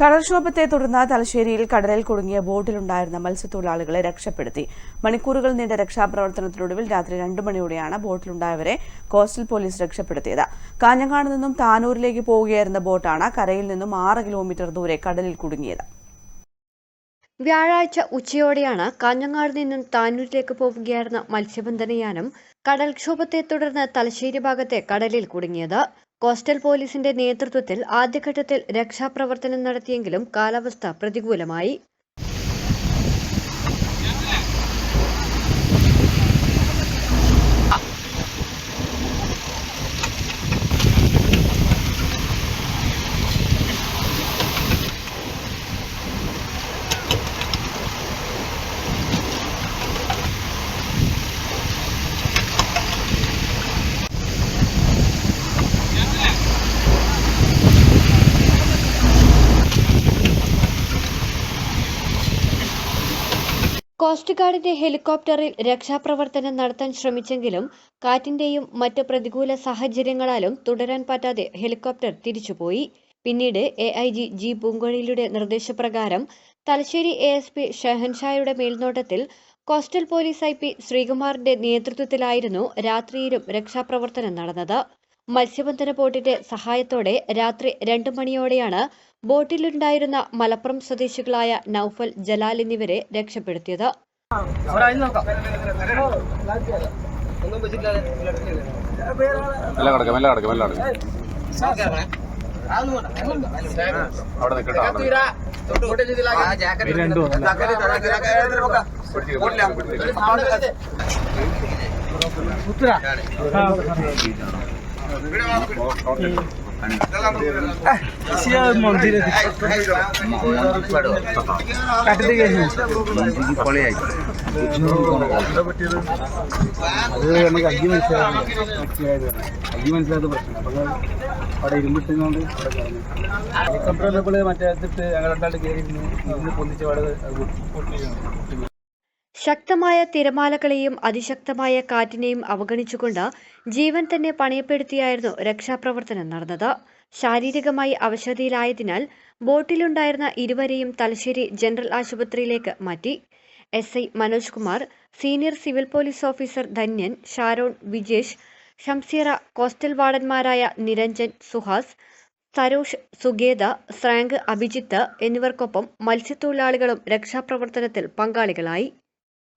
കടൽക്ഷോഭത്തെ തുടർന്ന് തലശ്ശേരിയിൽ കടലിൽ കുടുങ്ങിയ ബോട്ടിലുണ്ടായിരുന്ന മത്സ്യത്തൊഴിലാളികളെ രക്ഷപ്പെടുത്തി. മണിക്കൂറുകൾ നീണ്ട രക്ഷാപ്രവർത്തനത്തിനൊടുവിൽ രാത്രി രണ്ടു മണിയോടെയാണ് ബോട്ടിലുണ്ടായവരെ കോസ്റ്റൽ പോലീസ് രക്ഷപ്പെടുത്തിയത്. കാഞ്ഞങ്ങാട് നിന്നും താനൂരിലേക്ക് പോവുകയായിരുന്ന ബോട്ടാണ് കരയിൽ നിന്നും ആറ് കിലോമീറ്റർ ദൂരെ കടലിൽ കുടുങ്ങിയത്. വ്യാഴാഴ്ച ഉച്ചയോടെയാണ് കാഞ്ഞങ്ങാട് നിന്നും താനൂരിലേക്ക് പോവുകയായിരുന്ന മത്സ്യബന്ധനയാനം കടൽക്ഷോഭത്തെ തുടർന്ന് തലശ്ശേരി ഭാഗത്തെ കടലിൽ കുടുങ്ങിയത്. കോസ്റ്റൽ പോലീസിന്റെ നേതൃത്വത്തിൽ ആദ്യഘട്ടത്തിൽ രക്ഷാപ്രവർത്തനം നടത്തിയെങ്കിലും കാലാവസ്ഥ പ്രതികൂലമായി. കോസ്റ്റ് ഗാർഡിന്റെ ഹെലികോപ്റ്ററിൽ രക്ഷാപ്രവർത്തനം നടത്താൻ ശ്രമിച്ചെങ്കിലും കാറ്റിന്റെയും മറ്റ് പ്രതികൂല സാഹചര്യങ്ങളാലും തുടരാൻ പറ്റാതെ ഹെലികോപ്റ്റർ തിരിച്ചുപോയി. പിന്നീട് എ ഐ ജി ജി പൂങ്കൊഴിയിലൂടെ നിർദ്ദേശപ്രകാരം തലശ്ശേരി എ എസ് പി ഷെഹൻഷായുടെ മേൽനോട്ടത്തിൽ കോസ്റ്റൽ പോലീസ് ഐ പി ശ്രീകുമാറിന്റെ നേതൃത്വത്തിലായിരുന്നു രാത്രിയിലും രക്ഷാപ്രവർത്തനം നടന്നത്. മത്സ്യബന്ധന ബോട്ടിന്റെ സഹായത്തോടെ രാത്രി രണ്ട് മണിയോടെയാണ് ബോട്ടിലുണ്ടായിരുന്ന മലപ്പുറം സ്വദേശികളായ നൌഫൽ ജലാൽ എന്നിവരെ രക്ഷപ്പെടുത്തിയത്. മെല്ലെ ഹെലികോപ്റ്റർ വന്നപ്പോൾ മറ്റേ ഞങ്ങൾ രണ്ടാളും കയറി ഇരുന്ന് പൊന്നിച്ച് അവിടെ ശക്തമായ തിരമാലകളെയും അതിശക്തമായ കാറ്റിനെയും അവഗണിച്ചുകൊണ്ട് ജീവൻ തന്നെ പണയപ്പെടുത്തിയായിരുന്നു രക്ഷാപ്രവർത്തനം നടന്നത്. ശാരീരികമായി അവശതയിലായതിനാൽ ബോട്ടിലുണ്ടായിരുന്ന ഇരുവരെയും തലശ്ശേരി ജനറൽ ആശുപത്രിയിലേക്ക് മാറ്റി. S I Manoj Kumar senior civil police officer Dhanyan Sharon Vijesh Shamseera coastal വാർഡന്മാരായ Niranjan Suhas Sarosh Sugetha ശ്രാങ്ക് അഭിജിത്ത് എന്നിവർക്കൊപ്പം മത്സ്യത്തൊഴിലാളികളും രക്ഷാപ്രവർത്തനത്തിൽ പങ്കാളികളായി.